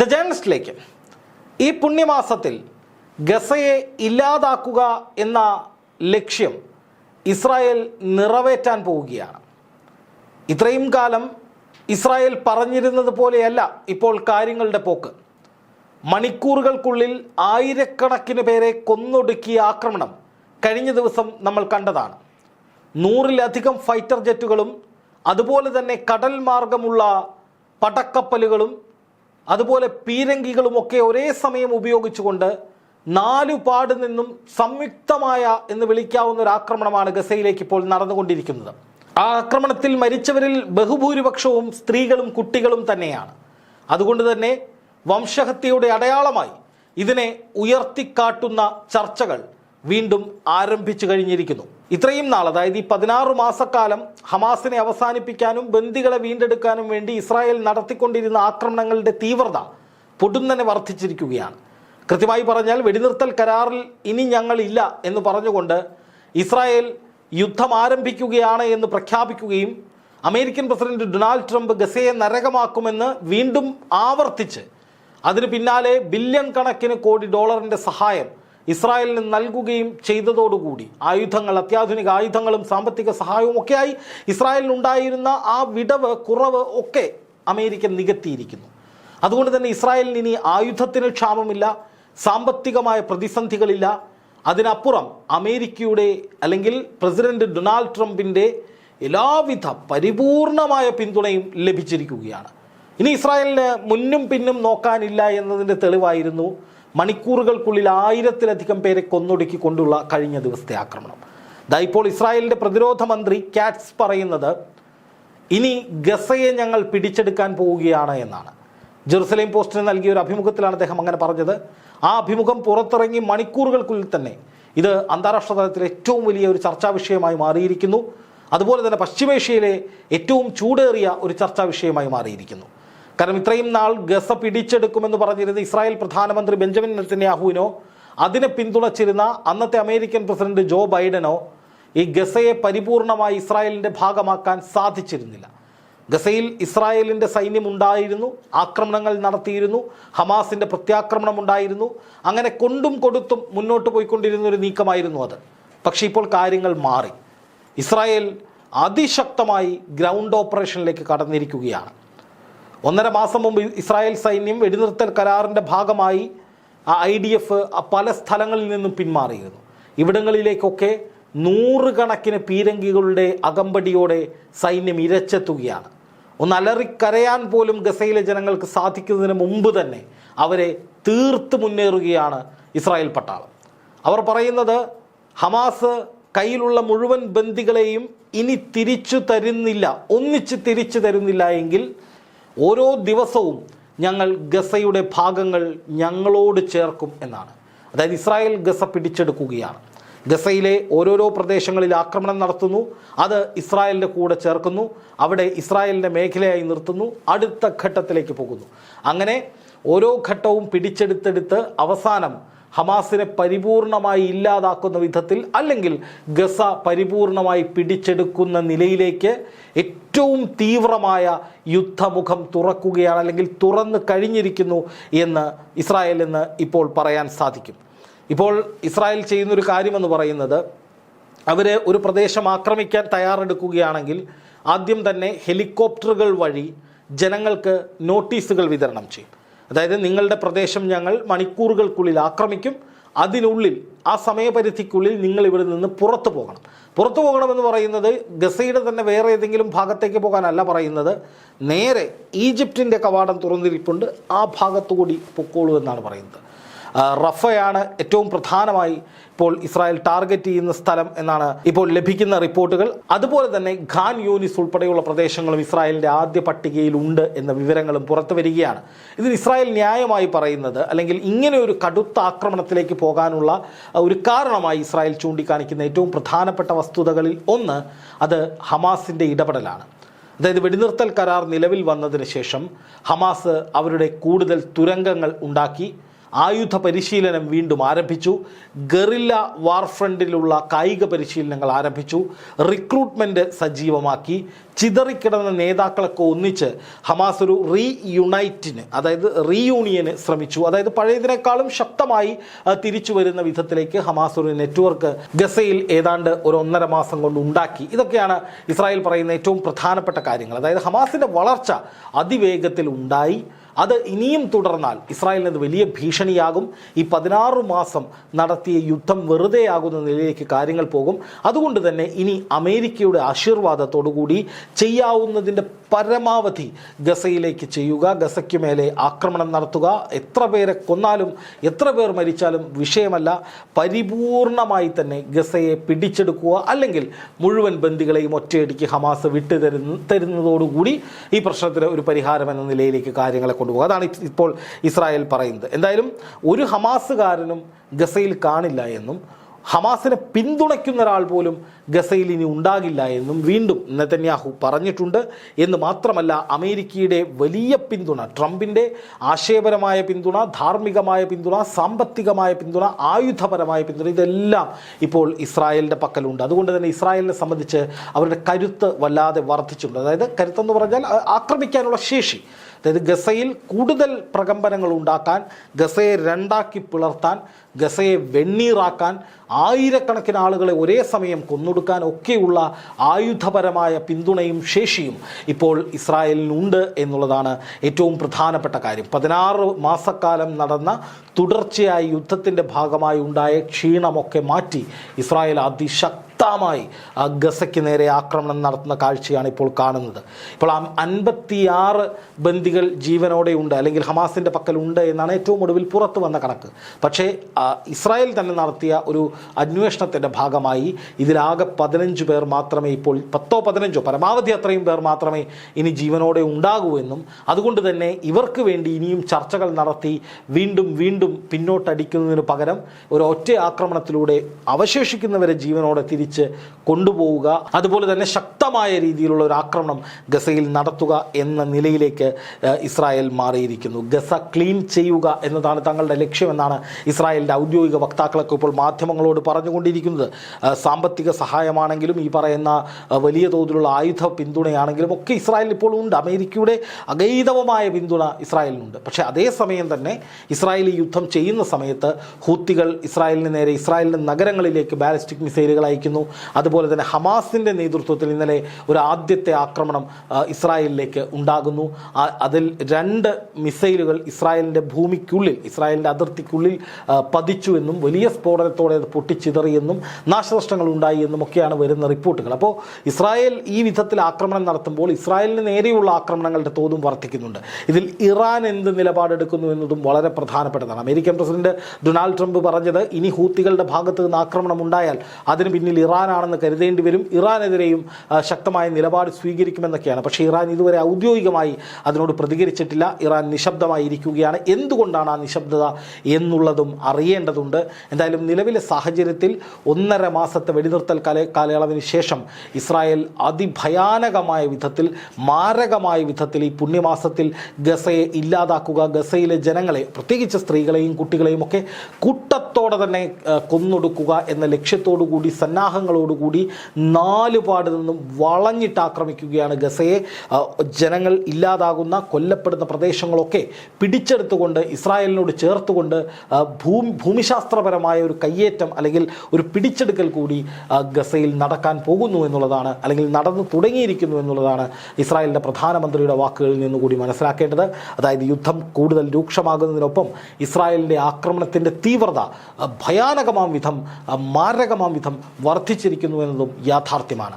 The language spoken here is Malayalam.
ദ ജേണലിസ്റ്റിലേക്ക് ഈ പുണ്യമാസത്തിൽ ഗസയെ ഇല്ലാതാക്കുക എന്ന ലക്ഷ്യം ഇസ്രായേൽ നിറവേറ്റാൻ പോവുകയാണ്. ഇത്രയും കാലം ഇസ്രായേൽ പറഞ്ഞിരുന്നത് പോലെയല്ല ഇപ്പോൾ കാര്യങ്ങളുടെ പോക്ക്. മണിക്കൂറുകൾക്കുള്ളിൽ ആയിരക്കണക്കിന് പേരെ കൊന്നൊടുക്കിയ ആക്രമണം കഴിഞ്ഞ ദിവസം നമ്മൾ കണ്ടതാണ്. നൂറിലധികം ഫൈറ്റർ ജെറ്റുകളും അതുപോലെ തന്നെ കടൽ മാർഗമുള്ള പടക്കപ്പലുകളും അതുപോലെ പീരങ്കികളുമൊക്കെ ഒരേ സമയം ഉപയോഗിച്ചുകൊണ്ട് നാലു പാട് നിന്നും സംയുക്തമായ എന്ന് വിളിക്കാവുന്ന ഒരു ആക്രമണമാണ് ഗസയിലേക്ക് ഇപ്പോൾ നടന്നുകൊണ്ടിരിക്കുന്നത്. ആ ആക്രമണത്തിൽ മരിച്ചവരിൽ ബഹുഭൂരിപക്ഷവും സ്ത്രീകളും കുട്ടികളും തന്നെയാണ്. അതുകൊണ്ട് തന്നെ വംശഹത്യയുടെ അടയാളമായി ഇതിനെ ഉയർത്തിക്കാട്ടുന്ന ചർച്ചകൾ വീണ്ടും ആരംഭിച്ചു കഴിഞ്ഞിരിക്കുന്നു. ഇത്രയും നാൾ അതായത് ഈ പതിനാറ് മാസക്കാലം ഹമാസിനെ അവസാനിപ്പിക്കാനും ബന്ദികളെ വീണ്ടെടുക്കാനും വേണ്ടി ഇസ്രായേൽ നടത്തിക്കൊണ്ടിരുന്ന ആക്രമണങ്ങളുടെ തീവ്രത പൊടുന്നനെ വർദ്ധിച്ചിരിക്കുകയാണ്. കൃത്യമായി പറഞ്ഞാൽ വെടിനിർത്തൽ കരാറിൽ ഇനി ഞങ്ങളില്ല എന്ന് പറഞ്ഞുകൊണ്ട് ഇസ്രായേൽ യുദ്ധം ആരംഭിക്കുകയാണ് എന്ന് പ്രഖ്യാപിക്കുകയും അമേരിക്കൻ പ്രസിഡന്റ് ഡൊണാൾഡ് ട്രംപ് ഗസയെ നരകമാക്കുമെന്ന് വീണ്ടും ആവർത്തിച്ച് അതിന് പിന്നാലെ ബില്യൺ കണക്കിന് കോടി ഡോളറിന്റെ സഹായം ഇസ്രായേലിന് നൽകുകയും ചെയ്തതോടുകൂടി ആയുധങ്ങൾ അത്യാധുനിക ആയുധങ്ങളും സാമ്പത്തിക സഹായവും ഒക്കെയായി ഇസ്രായേലിനുണ്ടായിരുന്ന ആ വിടവ് കുറവ് ഒക്കെ അമേരിക്ക നികത്തിയിരിക്കുന്നു. അതുകൊണ്ട് തന്നെ ഇസ്രായേലിന് ഇനി ആയുധത്തിന് ക്ഷാമമില്ല സാമ്പത്തികമായ പ്രതിസന്ധികളില്ല. അതിനപ്പുറം അമേരിക്കയുടെ അല്ലെങ്കിൽ പ്രസിഡന്റ് ഡൊണാൾഡ് ട്രംപിന്റെ എല്ലാവിധ പരിപൂർണമായ പിന്തുണയും ലഭിച്ചിരിക്കുകയാണ്. ഇനി ഇസ്രായേലിന് മുന്നും പിന്നും നോക്കാനില്ല എന്നതിന്റെ തെളിവായിരുന്നു മണിക്കൂറുകൾക്കുള്ളിൽ ആയിരത്തിലധികം പേരെ കൊന്നൊടുക്കി കൊണ്ടുള്ള കഴിഞ്ഞ ദിവസത്തെ ആക്രമണം. ദാ ഇപ്പോൾ ഇസ്രായേലിന്റെ പ്രതിരോധ മന്ത്രി കാറ്റ്സ് പറയുന്നത് ഇനി ഗസയെ ഞങ്ങൾ പിടിച്ചെടുക്കാൻ പോവുകയാണ് എന്നാണ്. ജെറുസലേം പോസ്റ്റിന് നൽകിയ ഒരു അഭിമുഖത്തിലാണ് അദ്ദേഹം അങ്ങനെ പറഞ്ഞത്. ആ അഭിമുഖം പുറത്തിറങ്ങി മണിക്കൂറുകൾക്കുള്ളിൽ തന്നെ ഇത് അന്താരാഷ്ട്ര തലത്തിൽ ഏറ്റവും വലിയ ഒരു ചർച്ചാ വിഷയമായി മാറിയിരിക്കുന്നു. അതുപോലെ തന്നെ പശ്ചിമേഷ്യയിലെ ഏറ്റവും ചൂടേറിയ ഒരു ചർച്ചാ വിഷയമായി മാറിയിരിക്കുന്നു. കാരണം ഇത്രയും നാൾ ഗസ പിടിച്ചെടുക്കുമെന്ന് പറഞ്ഞിരുന്ന ഇസ്രായേൽ പ്രധാനമന്ത്രി ബെഞ്ചമിൻ നെത്തന്യാഹുവിനോ അതിനെ പിന്തുണച്ചിരുന്ന അന്നത്തെ അമേരിക്കൻ പ്രസിഡന്റ് ജോ ബൈഡനോ ഈ ഗസയെ പരിപൂർണമായി ഇസ്രായേലിന്റെ ഭാഗമാക്കാൻ സാധിച്ചിരുന്നില്ല. ഗസയിൽ ഇസ്രായേലിന്റെ സൈന്യം ഉണ്ടായിരുന്നു ആക്രമണങ്ങൾ നടത്തിയിരുന്നു ഹമാസിന്റെ പ്രത്യാക്രമണം ഉണ്ടായിരുന്നു. അങ്ങനെ കൊണ്ടും കൊടുത്തും മുന്നോട്ട് പോയിക്കൊണ്ടിരുന്ന ഒരു നീക്കമായിരുന്നു അത്. പക്ഷേ ഇപ്പോൾ കാര്യങ്ങൾ മാറി. ഇസ്രായേൽ അതിശക്തമായി ഗ്രൗണ്ട് ഓപ്പറേഷനിലേക്ക് കടന്നിരിക്കുകയാണ്. ഒന്നര മാസം മുമ്പ് ഇസ്രായേൽ സൈന്യം വെടിനിർത്തൽ കരാറിന്റെ ഭാഗമായി ആ ഐ ഡി എഫ് പല സ്ഥലങ്ങളിൽ നിന്നും പിന്മാറിയിരുന്നു. ഇവിടങ്ങളിലേക്കൊക്കെ നൂറുകണക്കിന് പീരങ്കികളുടെ അകമ്പടിയോടെ സൈന്യം ഇരച്ചെത്തുകയാണ്. ഒന്ന് അലറിക്കരയാൻ പോലും ഗസയിലെ ജനങ്ങൾക്ക് സാധിക്കുന്നതിന് മുമ്പ് തന്നെ അവരെ തീർത്ത് മുന്നേറുകയാണ് ഇസ്രായേൽ പട്ടാളം. അവർ പറയുന്നത് ഹമാസ് കയ്യിലുള്ള മുഴുവൻ ബന്ദികളെയും ഇനി തിരിച്ചു തരുന്നില്ല ഒന്നിച്ച് തിരിച്ചു തരുന്നില്ല എങ്കിൽ ഓരോ ദിവസവും ഞങ്ങൾ ഗസയുടെ ഭാഗങ്ങൾ ഞങ്ങളോട് ചേർക്കും എന്നാണ്. അതായത് ഇസ്രായേൽ ഗസ പിടിച്ചെടുക്കുകയാണ്. ഗസയിലെ ഓരോരോ പ്രദേശങ്ങളിൽ ആക്രമണം നടത്തുന്നു. അത് ഇസ്രായേലിന്റെ കൂടെ ചേർക്കുന്നു. അവിടെ ഇസ്രായേലിന്റെ മേഖലയായി നിർത്തുന്നു. അടുത്ത ഘട്ടത്തിലേക്ക് പോകുന്നു. അങ്ങനെ ഓരോ ഘട്ടവും പിടിച്ചെടുത്തെടുത്ത് അവസാനം ഹമാസിനെ പരിപൂർണമായി ഇല്ലാതാക്കുന്ന വിധത്തിൽ അല്ലെങ്കിൽ ഗസ പരിപൂർണമായി പിടിച്ചെടുക്കുന്ന നിലയിലേക്ക് ഏറ്റവും തീവ്രമായ യുദ്ധമുഖം തുറക്കുകയാണ് അല്ലെങ്കിൽ തുറന്നു കഴിഞ്ഞിരിക്കുന്നു എന്ന് ഇസ്രായേൽ എന്ന് ഇപ്പോൾ പറയാൻ സാധിക്കും. ഇപ്പോൾ ഇസ്രായേൽ ചെയ്യുന്നൊരു കാര്യമെന്ന് പറയുന്നത് അവർ ഒരു പ്രദേശം ആക്രമിക്കാൻ തയ്യാറെടുക്കുകയാണെങ്കിൽ ആദ്യം തന്നെ ഹെലികോപ്റ്ററുകൾ വഴി ജനങ്ങൾക്ക് നോട്ടീസുകൾ വിതരണം ചെയ്യും. അതായത് നിങ്ങളുടെ പ്രദേശം ഞങ്ങൾ മണിക്കൂറുകൾക്കുള്ളിൽ ആക്രമിക്കും അതിനുള്ളിൽ ആ സമയപരിധിക്കുള്ളിൽ നിങ്ങൾ ഇവിടെ നിന്ന് പുറത്തു പോകണം. പുറത്തു പോകണമെന്ന് പറയുന്നത് ഗസയുടെ തന്നെ വേറെ ഏതെങ്കിലും ഭാഗത്തേക്ക് പോകാനല്ല പറയുന്നത്. നേരെ ഈജിപ്തിന്റെ കവാടം തുറന്നിരിപ്പുണ്ട് ആ ഭാഗത്തുകൂടി പൊക്കോളൂ എന്നാണ് പറയുന്നത്. റഫയാണ് ഏറ്റവും പ്രധാനമായി ഇപ്പോൾ ഇസ്രായേൽ ടാർഗറ്റ് ചെയ്യുന്ന സ്ഥലം എന്നാണ് ഇപ്പോൾ ലഭിക്കുന്ന റിപ്പോർട്ടുകൾ. അതുപോലെ തന്നെ ഖാൻ യൂനിസ് ഉൾപ്പെടെയുള്ള പ്രദേശങ്ങളും ഇസ്രായേലിന്റെ ആദ്യ പട്ടികയിൽ ഉണ്ട് എന്ന വിവരങ്ങളും പുറത്തു വരികയാണ്. ഇതിൽ ഇസ്രായേൽ ന്യായമായി പറയുന്നത് അല്ലെങ്കിൽ ഇങ്ങനെ ഒരു കടുത്ത ആക്രമണത്തിലേക്ക് പോകാനുള്ള ഒരു കാരണമായി ഇസ്രായേൽ ചൂണ്ടിക്കാണിക്കുന്ന ഏറ്റവും പ്രധാനപ്പെട്ട വസ്തുതകളിൽ ഒന്ന് അത് ഹമാസിന്റെ ഇടപെടലാണ്. അതായത് വെടിനിർത്തൽ കരാർ നിലവിൽ വന്നതിന് ശേഷം ഹമാസ് അവരുടെ കൂടുതൽ തുരങ്കങ്ങൾ ഉണ്ടാക്കി. ആയുധ പരിശീലനം വീണ്ടും ആരംഭിച്ചു. ഗറില്ല വാർഫ്രണ്ടിലുള്ള കായിക പരിശീലനങ്ങൾ ആരംഭിച്ചു. റിക്രൂട്ട്മെന്റ് സജീവമാക്കി. ചിതറിക്കിടന്ന നേതാക്കളൊക്കെ ഒന്നിച്ച് ഹമാസ് ഒരു റീ യുണൈറ്റിന് അതായത് റീയൂണിയന് ശ്രമിച്ചു. അതായത് പഴയതിനേക്കാളും ശക്തമായി തിരിച്ചു വരുന്ന വിധത്തിലേക്ക് ഹമാസ് ഒരു നെറ്റ്വർക്ക് ഗസയിൽ ഏതാണ്ട് ഒരു ഒന്നര മാസം കൊണ്ട് ഉണ്ടാക്കി. ഇതൊക്കെയാണ് ഇസ്രായേൽ പറയുന്ന ഏറ്റവും പ്രധാനപ്പെട്ട കാര്യങ്ങൾ. അതായത് ഹമാസിന്റെ വളർച്ച അതിവേഗത്തിൽ ഉണ്ടായി. അത് ഇനിയും തുടർന്നാൽ ഇസ്രായേലിന് അത് വലിയ ഭീഷണിയാകും. ഈ പതിനാറ് മാസം നടത്തിയ യുദ്ധം വെറുതെയാകുന്ന നിലയിലേക്ക് കാര്യങ്ങൾ പോകും. അതുകൊണ്ട് തന്നെ ഇനി അമേരിക്കയുടെ ആശീർവാദത്തോടുകൂടി ചെയ്യാവുന്നതിന്റെ പരമാവധി ഗസയിലേക്ക് ചെയ്യുക ഗസയ്ക്ക് മേലെ ആക്രമണം നടത്തുക. എത്ര പേരെ കൊന്നാലും എത്ര പേർ മരിച്ചാലും വിഷയമല്ല. പരിപൂർണമായി തന്നെ ഗസയെ പിടിച്ചെടുക്കുക അല്ലെങ്കിൽ മുഴുവൻ ബന്ദികളെയും ഒറ്റയടിക്ക് ഹമാസ് വിട്ടു തരുന്ന തരുന്നതോടുകൂടി ഈ പ്രശ്നത്തിന് ഒരു പരിഹാരം എന്ന നിലയിലേക്ക് കാര്യങ്ങളെ കൊണ്ടുപോകുക അതാണ് ഇപ്പോൾ ഇസ്രായേൽ പറയുന്നത്. എന്തായാലും ഒരു ഹമാസുകാരനും ഗസയിൽ കാണില്ല എന്നും ഹമാസിനെ പിന്തുണയ്ക്കുന്ന ഒരാൾ പോലും ഗസയിൽ ഇനി ഉണ്ടാകില്ല എന്നും വീണ്ടും നെതന്യാഹു പറഞ്ഞിട്ടുണ്ട്. എന്ന് മാത്രമല്ല അമേരിക്കയുടെ വലിയ പിന്തുണ ട്രംപിന്റെ ആശയപരമായ പിന്തുണ ധാർമ്മികമായ പിന്തുണ സാമ്പത്തികമായ പിന്തുണ ആയുധപരമായ പിന്തുണ ഇതെല്ലാം ഇപ്പോൾ ഇസ്രായേലിന്റെ പക്കലുണ്ട്. അതുകൊണ്ട് തന്നെ ഇസ്രായേലിനെ സംബന്ധിച്ച് അവരുടെ കരുത്ത് വല്ലാതെ വർദ്ധിച്ചിട്ടുണ്ട്. അതായത് കരുത്തെന്ന് പറഞ്ഞാൽ ആക്രമിക്കാനുള്ള ശേഷി അതായത് ഗസയിൽ കൂടുതൽ പ്രകമ്പനങ്ങൾ ഉണ്ടാക്കാൻ ഗസയെ രണ്ടാക്കി പിളർത്താൻ ഗസയെ വെണ്ണീറാക്കാൻ ആയിരക്കണക്കിന് ആളുകളെ ഒരേ സമയം കൊന്നൊടുക്കാൻ ഒക്കെയുള്ള ആയുധപരമായ പിന്തുണയും ശേഷിയും ഇപ്പോൾ ഇസ്രായേലിനുണ്ട് എന്നുള്ളതാണ് ഏറ്റവും പ്രധാനപ്പെട്ട കാര്യം. പതിനാറ് മാസക്കാലം നടന്ന തുടർച്ചയായ യുദ്ധത്തിന്റെ ഭാഗമായി ഉണ്ടായ ക്ഷീണമൊക്കെ മാറ്റി ഇസ്രായേൽ അതിശക്തമായി ആ ഗസയ്ക്ക് നേരെ ആക്രമണം നടത്തുന്ന കാഴ്ചയാണ് ഇപ്പോൾ കാണുന്നത്. ഇപ്പോൾ ആ അൻപത്തിയാറ് ബന്ദികൾ ജീവനോടെ ഉണ്ട് അല്ലെങ്കിൽ ഹമാസിന്റെ പക്കലുണ്ട് എന്നാണ് ഏറ്റവും ഒടുവിൽ പുറത്തു വന്ന കണക്ക്. പക്ഷേ ഇസ്രായേൽ തന്നെ നടത്തിയ ഒരു അന്വേഷണത്തിന്റെ ഭാഗമായി ഇതിലാകെ പതിനഞ്ച് പേർ മാത്രമേ ഇപ്പോൾ പത്തോ പതിനഞ്ചോ പരമാവധി അത്രയും പേർ മാത്രമേ ഇനി ജീവനോടെ ഉണ്ടാകൂ എന്നും അതുകൊണ്ട് തന്നെ ഇവർക്ക് വേണ്ടി ഇനിയും ചർച്ചകൾ നടത്തി വീണ്ടും വീണ്ടും പിന്നോട്ടടിക്കുന്നതിന് പകരം ഒരു ഒറ്റ ആക്രമണത്തിലൂടെ അവശേഷിക്കുന്നവരെ ജീവനോടെ തിരിച്ച് കൊണ്ടുപോവുക അതുപോലെ തന്നെ ശക്തമായ രീതിയിലുള്ള ഒരു ആക്രമണം ഗസയിൽ നടത്തുക എന്ന നിലയിലേക്ക് ഇസ്രായേൽ മാറിയിരിക്കുന്നു. ഗസ ക്ലീൻ ചെയ്യുക എന്നതാണ് തങ്ങളുടെ ലക്ഷ്യമെന്നാണ് ഇസ്രായേലിന്റെ ഔദ്യോഗിക വക്താക്കളൊക്കെ ഇപ്പോൾ മാധ്യമങ്ങളോട് പറഞ്ഞുകൊണ്ടിരിക്കുന്നത്. സാമ്പത്തിക സഹായമാണെങ്കിലും ഈ പറയുന്ന വലിയ തോതിലുള്ള ആയുധ പിന്തുണയാണെങ്കിലും ഒക്കെ ഇസ്രായേലിൽ ഇപ്പോൾ ഉണ്ട്. അമേരിക്കയുടെ അഗൈതവമായ പിന്തുണ ഇസ്രായേലിനുണ്ട്. പക്ഷേ അതേസമയം തന്നെ ഇസ്രായേൽ യുദ്ധം ചെയ്യുന്ന സമയത്ത് ഹൂത്തികൾ ഇസ്രായേലിന് നേരെ ഇസ്രായേലിന്റെ നഗരങ്ങളിലേക്ക് ബാലിസ്റ്റിക് മിസൈലുകൾ അയക്കുന്നു അതുപോലെ തന്നെ ഹമാസിന്റെ നേതൃത്വത്തിൽ ഇന്നലെ ഒരു ആദ്യത്തെ ആക്രമണം ഇസ്രായേലിലേക്ക് ഉണ്ടാകുന്നു. അതിൽ രണ്ട് മിസൈലുകൾ ഇസ്രായേലിന്റെ ഭൂമിക്കുള്ളിൽ ഇസ്രായേലിന്റെ അതിർത്തിക്കുള്ളിൽ പതിച്ചു എന്നും വലിയ സ്ഫോടനത്തോടെ അത് പൊട്ടിച്ചിതറിയെന്നും നാശനഷ്ടങ്ങൾ ഉണ്ടായി എന്നും ഒക്കെയാണ് വരുന്ന റിപ്പോർട്ടുകൾ. അപ്പോൾ ഇസ്രായേൽ ഈ വിധത്തിൽ ആക്രമണം നടത്തുമ്പോൾ ഇസ്രായേലിന് നേരെയുള്ള ആക്രമണങ്ങളുടെ തോതും വർദ്ധിക്കുന്നുണ്ട്. ഇതിൽ ഇറാൻ എന്ത് നിലപാടെടുക്കുന്നു എന്നതും വളരെ പ്രധാനപ്പെട്ടതാണ്. അമേരിക്കൻ പ്രസിഡന്റ് ഡൊണാൾഡ് ട്രംപ് പറഞ്ഞത് ഇനി ഹൂത്തികളുടെ ഭാഗത്ത് നിന്ന് ആക്രമണം ഉണ്ടായാൽ അതിന് പിന്നിൽ ഇറാനാണെന്ന് കരുതേണ്ടി വരും. ഇറാനെതിരെയും ശക്തമായ നിലപാട് സ്വീകരിക്കുമെന്നൊക്കെയാണ്. പക്ഷേ ഇറാൻ ഇതുവരെ ഔദ്യോഗികമായി അതിനോട് പ്രതികരിച്ചിട്ടില്ല. ഇറാൻ നിശബ്ദമായി ഇരിക്കുകയാണ്. എന്തുകൊണ്ടാണ് ആ നിശബ്ദത എന്നുള്ളതും അറിയേണ്ടതുണ്ട്. എന്തായാലും നിലവിലെ സാഹചര്യത്തിൽ ഒന്നര മാസത്തെ വെടിനിർത്തൽ കാല കാലയളവിന് ശേഷം ഇസ്രായേൽ അതിഭയാനകമായ വിധത്തിൽ മാരകമായ വിധത്തിൽ ഈ പുണ്യമാസത്തിൽ ഗസയെ ഇല്ലാതാക്കുക ഗസയിലെ ജനങ്ങളെ പ്രത്യേകിച്ച് സ്ത്രീകളെയും കുട്ടികളെയും ഒക്കെ കൂട്ടത്തോടെ തന്നെ കൊന്നൊടുക്കുക എന്ന ലക്ഷ്യത്തോടു കൂടി സന്നാഹങ്ങളോടുകൂടി നാലുപാട് നിന്നും വളഞ്ഞിട്ട് ആക്രമിക്കുകയാണ് ഗസയെ. ജനങ്ങൾ ഇല്ലാതാകുന്ന കൊല്ലപ്പെടുന്ന പ്രദേശങ്ങളൊക്കെ പിടിച്ചെടുത്തുകൊണ്ട് ഇസ്രായേലിനോട് ചേർത്തുകൊണ്ട് ഭൂമി ഭൂമിശാസ്ത്രപരമായ ഒരു കയ്യേറ്റം അല്ലെങ്കിൽ ഒരു പിടിച്ചെടുക്കൽ കൂടി ഗസയിൽ നടക്കാൻ പോകുന്നു എന്നുള്ളതാണ് അല്ലെങ്കിൽ നടന്നു തുടങ്ങിയിരിക്കുന്നു എന്നുള്ളതാണ് ഇസ്രായേലിന്റെ പ്രധാനമന്ത്രിയുടെ വാക്കുകളിൽ നിന്നുകൂടി മനസ്സിലാക്കേണ്ടത്. അതായത് യുദ്ധം കൂടുതൽ രൂക്ഷമാകുന്നതിനൊപ്പം ഇസ്രായേലിന്റെ ആക്രമണത്തിന്റെ തീവ്രത ഭയാനകമാം വിധം മാരകമാം വിധം വർദ്ധിച്ചിരിക്കുന്നു എന്നതും യാഥാർത്ഥ്യമാണ്.